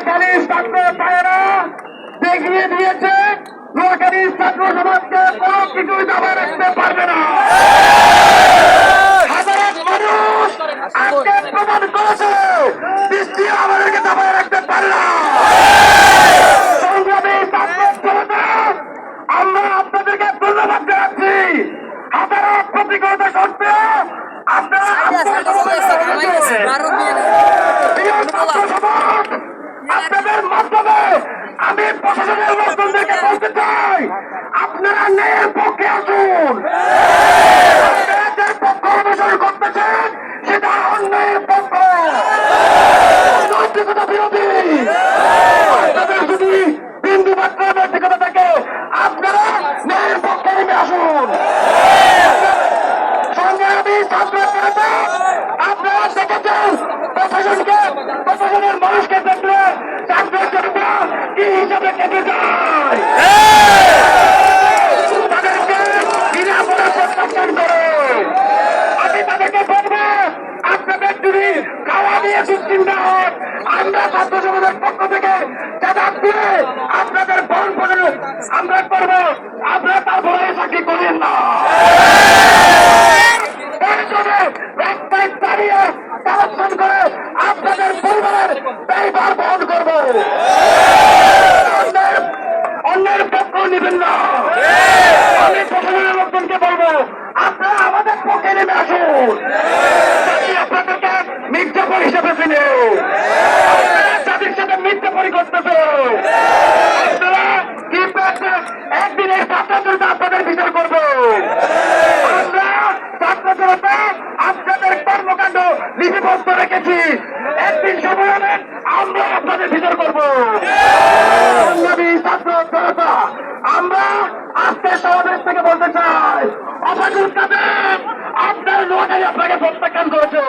নোয়াখালী ছাত্র ভাইয়েরা দেখিয়ে দিয়েছে নোয়াখালী ছাত্র সমাজকে কোনো কিছুই দাবা রাখতে পারবে না। হাজার মানুষ আজকে প্রমাণ করেছে বৃষ্টি আমাদেরকে দাবায় রাখতে পারে না। সংগ্রামী ছাত্র জনতা আমরা আপনাদেরকে ধন্যবাদ জানাচ্ছি। হাজারো প্রতিকূলতা সত্ত্বেও আপনারা প্রিয় ছাত্র সমাজ, আপনাদের মাধ্যমে আমি প্রশাসনের লোকজনদেরকে বলতে চাই, আপনারা ন্যায়ের পক্ষে আসুন। পক্ষ অনুসরণ করতেছেন সেটা অন্যায়ের পক্ষ। নৈতিকতা বিরোধী। আপনাদের যদি বিন্দু মাত্র নৈতিকতা থাকে, আপনারা ন্যায়ের পক্ষে নেমে আসুন। সংগ্রামী ছাত্র আপনারা দেখেছেন প্রশাসনকে, প্রশাসনের মানুষকে দেখলে ছাত্র জনতা কি হিসাবে কেটে যায় তাদেরকে বিনামূল্যে প্রত্যাখ্যান করে আমি তাদেরকে বলব আপনাদের যদি খাওয়া হয় আমরা ছাত্র সমাজের পক্ষ থেকে চাঁদাত দিয়ে আপনাদের বন করে আমরা করব আপনারা তার বলে চাকরি করেন না। কালেকশন করে আপনাদের পরিবারের ব্যয়ভার বহন করব। অন্যের পক্ষ নেবেন না আমি প্রশাসনের লোকজনকে বলব আপনারা আমাদের পক্ষে নেমে আসুন জাতি আপনাদেরকে মির্জাপুর হিসেবে চিনে আপনারা জাতির সাথে মির্জাপুরি করতেছে আপনারা কি পেয়েছেন এই ছাত্রদের আপনাদের বিচার করব। আমরা ছাত্র জনতা আপনাদের কর্মকাণ্ড লিপিবদ্ধ রেখেছি। একদিন সময় হবে, আমরা আপনাদের বিচার করব। ছাত্র জনতা, আমরা আজকে সমাবেশ থেকে বলতে চাই অবাকুল কাদের আপনার নোয়াখালী আপনাকে প্রত্যাখ্যান করেছে।